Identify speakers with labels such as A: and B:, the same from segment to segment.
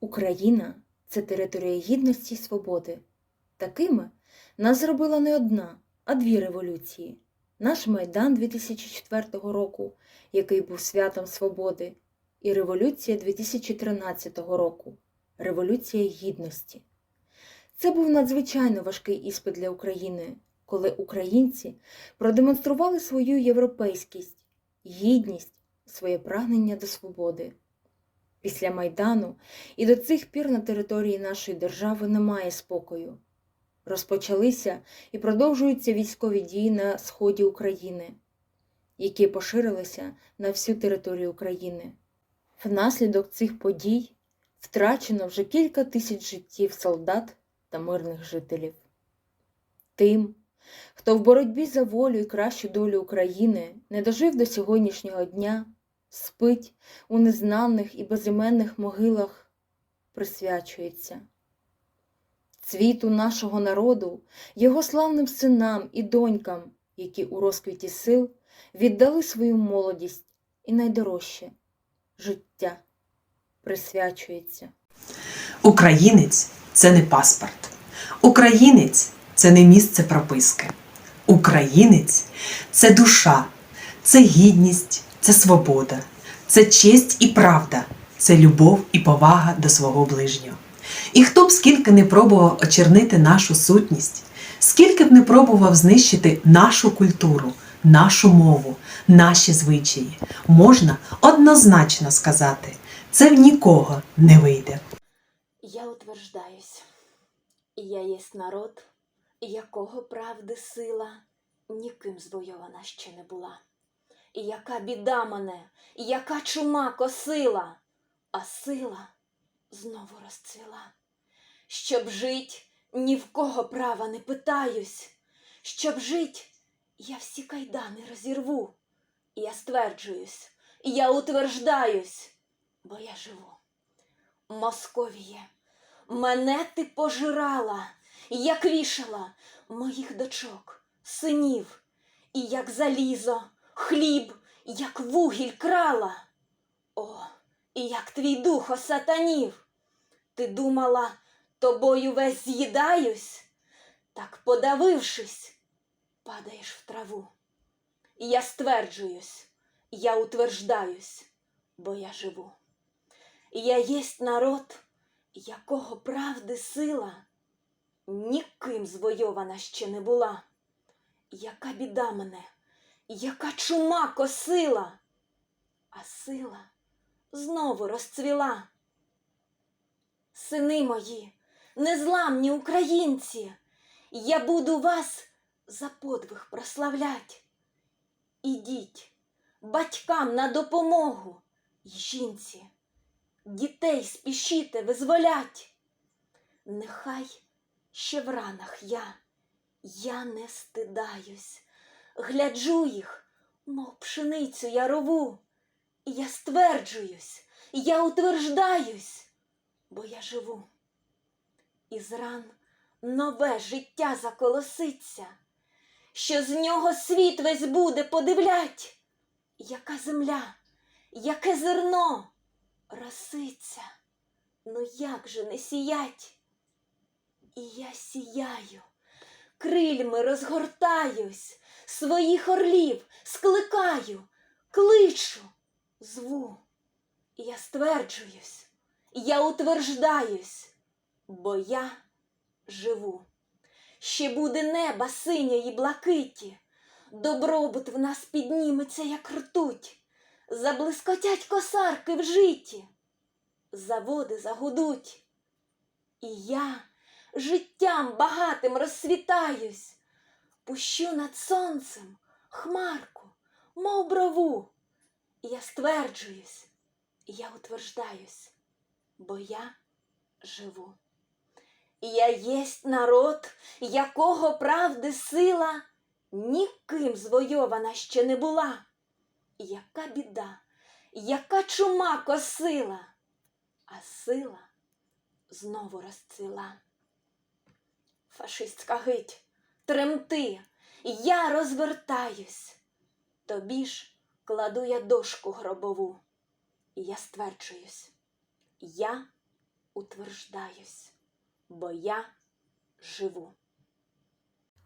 A: Україна це територія гідності й свободи. Такими нас зробила не одна, а дві революції. Наш Майдан 2004 року, який був святом свободи, і революція 2013 року Революція Гідності. Це був надзвичайно важкий іспит для України, коли українці продемонстрували свою європейськість, гідність, своє прагнення до свободи. Після Майдану і до цих пір на території нашої держави немає спокою. Розпочалися і продовжуються військові дії на сході України, які поширилися на всю територію України. Внаслідок цих подій втрачено вже кілька тисяч життів солдат та мирних жителів. Тим, хто в боротьбі за волю і кращу долю України не дожив до сьогоднішнього дня, спить у незнаних і безіменних могилах, присвячується. Цвіту нашого народу, його славним синам і донькам, які у розквіті сил віддали свою молодість і найдорожче життя присвячується.
B: Українець це не паспорт. Українець це не місце прописки. Українець це душа, це гідність, це свобода, це честь і правда, це любов і повага до свого ближнього. І хто б скільки не пробував очернити нашу сутність, скільки б не пробував знищити нашу культуру, нашу мову, наші звичаї, можна однозначно сказати, це в нікого не вийде.
C: Я утверждаюсь, я єсть народ, якого правди сила ніким звойована ще не була. І яка біда мене, і яка чума косила, а сила знову розцвіла. Щоб жить, ні в кого права не питаюсь. Щоб жить, я всі кайдани розірву. Я стверджуюсь, я утверждаюсь, бо я живу. Московіє, мене ти пожирала, як вішала моїх дочок, синів, і як залізо, хліб, як вугіль крала. О, і як твій дух осатанів. Ти думала, тобою весь з'їдаюсь, так подавившись, падаєш в траву. І я стверджуюсь, я утверждаюсь, бо я живу. Я єсть народ, якого правди сила ніким звойована ще не була. Яка біда мене, яка чума косила, а сила знову розцвіла. Сини мої, незламні українці, я буду вас за подвиг прославлять. Ідіть батькам на допомогу й жінці дітей спішіте визволять. Нехай ще в ранах я, я не стидаюсь, гляджу їх, мов пшеницю ярову, і я стверджуюсь, я утверждаюсь, бо я живу. Із ран нове життя заколоситься, що з нього світ весь буде подивлять, яка земля, яке зерно роситься, ну як же не сіять? І я сіяю, крильми розгортаюсь, своїх орлів скликаю, кличу, зву. Я стверджуюсь, я утверждаюсь, бо я живу. Ще буде неба синьої блакиті, добробут в нас підніметься, як ртуть заблискотять косарки в житті, заводи загудуть. І я життям багатим розсвітаюсь, пущу над сонцем хмарку, мов брову. І я стверджуюсь, і я утверждаюсь, бо я живу. Я єсть народ, якого правди сила ніким звойована ще не була. Яка біда, яка чума косила, а сила знову розцвіла. Фашистська гить, тремти, я розвертаюсь. Тобі ж кладу я дошку гробову, і я стверджуюсь, я утверждаюсь, бо я живу.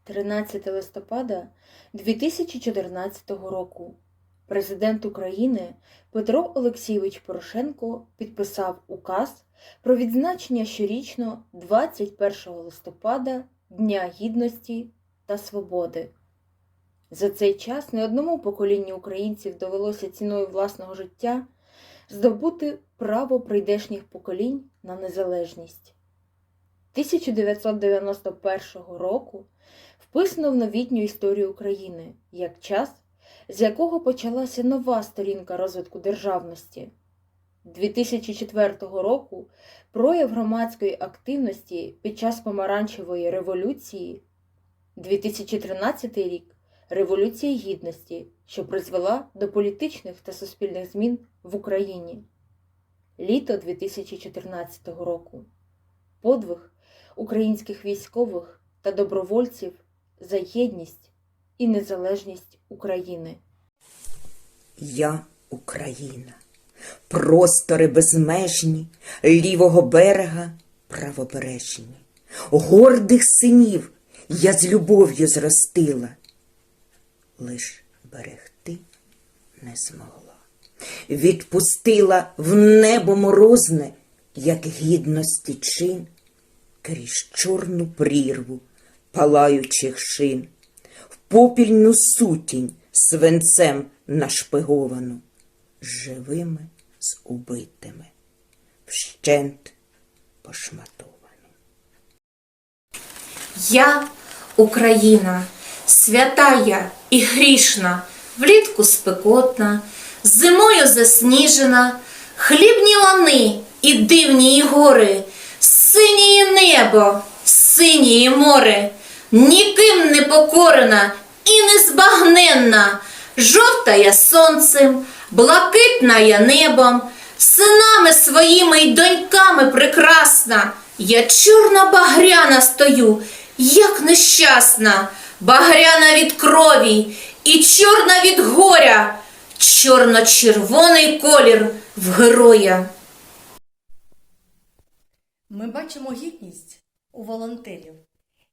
A: 13 листопада 2014 року президент України Петро Олексійович Порошенко підписав указ про відзначення щорічно 21 листопада Дня Гідності та Свободи. За цей час не одному поколінню українців довелося ціною власного життя здобути право прийдешніх поколінь на незалежність. 1991 року вписано в новітню історію України як час, з якого почалася нова сторінка розвитку державності. 2004 року прояв громадської активності під час помаранчевої революції, 2013 рік Революція Гідності, що призвела до політичних та суспільних змін в Україні. Літо 2014 року. Подвиг українських військових та добровольців за єдність і незалежність України.
D: Я Україна, простори безмежні, лівого берега правобережні, гордих синів я з любов'ю зростила, лиш берегти не змогла, відпустила в небо морозне, як гідності чин, крізь чорну прірву палаючих шин попільну сутінь свинцем нашпиговану, живими з убитими, вщент пошматовану.
E: Я Україна, святая і грішна, влітку спекотна, зимою засніжена, хлібні лани і дивні гори, синіє небо, синіє море, ніким не покорена і незбагненна, жовта я сонцем, блакитна я небом, синами своїми й доньками прекрасна, я чорна багряна стою, як нещасна, багряна від крові і чорна від горя, чорно-червоний колір в героя.
F: Ми бачимо гідність у волонтерів,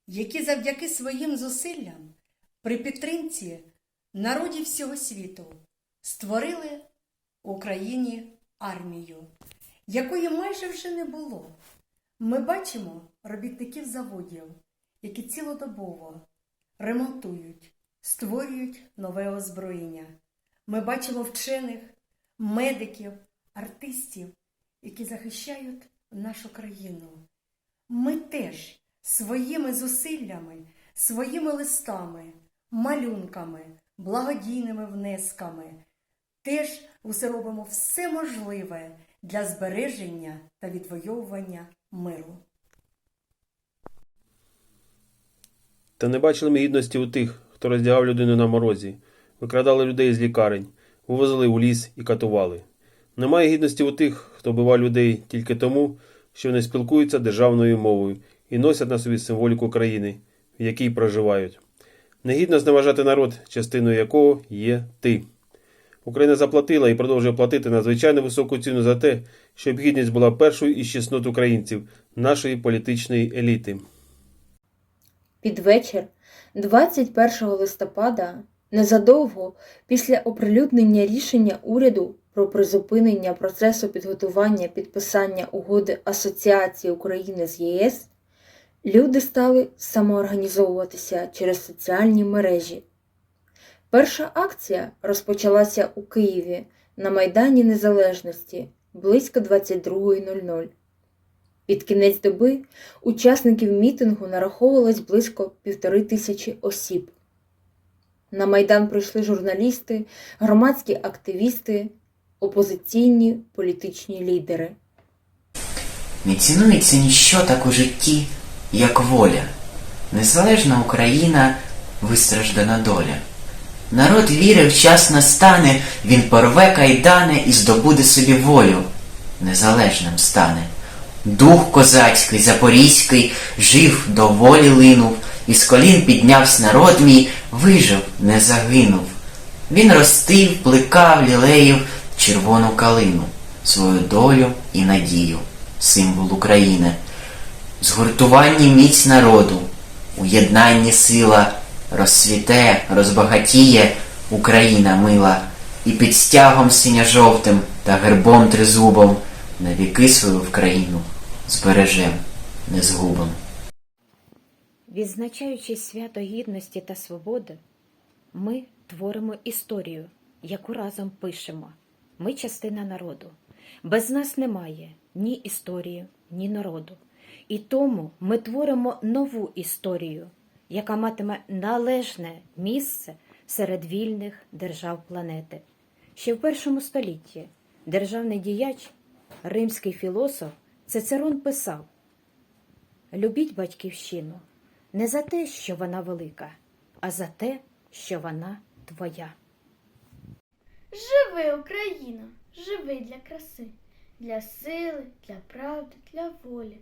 F: які завдяки своїм зусиллям при підтримці народів всього світу створили в Україні армію, якої майже вже не було. Ми бачимо робітників заводів, які цілодобово ремонтують, створюють нове озброєння. Ми бачимо вчених, медиків, артистів, які захищають нашу країну. Ми теж своїми зусиллями, своїми листами, малюнками, благодійними внесками теж усе робимо все можливе для збереження та відвоювання миру.
G: Та не бачили ми гідності у тих, хто роздягав людину на морозі, викрадали людей з лікарень, вивозили у ліс і катували. Немає гідності у тих, хто бивав людей тільки тому, що вони спілкуються державною мовою і носять на собі символіку країни, в якій проживають. Негідно зневажати народ, частиною якого є ти. Україна заплатила і продовжує платити надзвичайно високу ціну за те, щоб гідність була першою із чеснот українців, нашої політичної еліти.
A: Під вечір 21 листопада, незадовго після оприлюднення рішення уряду про призупинення процесу підготування підписання угоди Асоціації України з ЄС, люди стали самоорганізовуватися через соціальні мережі. Перша акція розпочалася у Києві на Майдані Незалежності близько 22.00. Під кінець доби учасників мітингу нараховувалось близько півтори тисячі осіб. На Майдан прийшли журналісти, громадські активісти, опозиційні політичні лідери.
H: Не цінується ніщо так у житті, як воля. Незалежна Україна, вистраждана доля. Народ вірив, час настане, він порве кайдани і здобуде собі волю. Незалежним стане. Дух козацький, запорізький, жив до волі линув, і з колін піднявсь народ мій, вижив, не загинув. Він ростив, плекав, лілеїв червону калину, свою долю і надію. символ України. Згуртуванні міць народу, у єднанні сила, розсвіте, розбагатіє Україна мила, і під стягом синьо-жовтим та гербом тризубом навіки свою в збережем, не згубом.
I: Відзначаючи свято гідності та свободи, ми творимо історію, яку разом пишемо. Ми частина народу. Без нас немає ні історії, ні народу. І тому ми творимо нову історію, яка матиме належне місце серед вільних держав планети. Ще в першому столітті державний діяч, римський філософ Цицерон писав Любіть батьківщину не за те, що вона велика, а за те, що вона твоя.
J: Живи, Україна, живи для краси, для сили, для правди, для волі.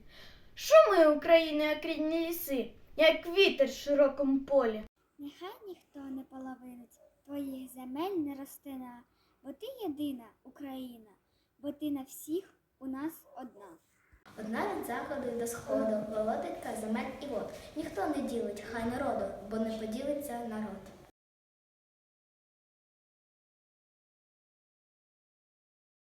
J: Шуми, Україна, як рідні ліси, як вітер в широкому полі.
K: Нехай ніхто не половинить твоїх земель не розтина, бо ти єдина Україна, бо ти на всіх у нас одна.
J: Одна від заходу до сходу, володить земель і вод. Ніхто не ділить, хай народу, бо не поділиться народ.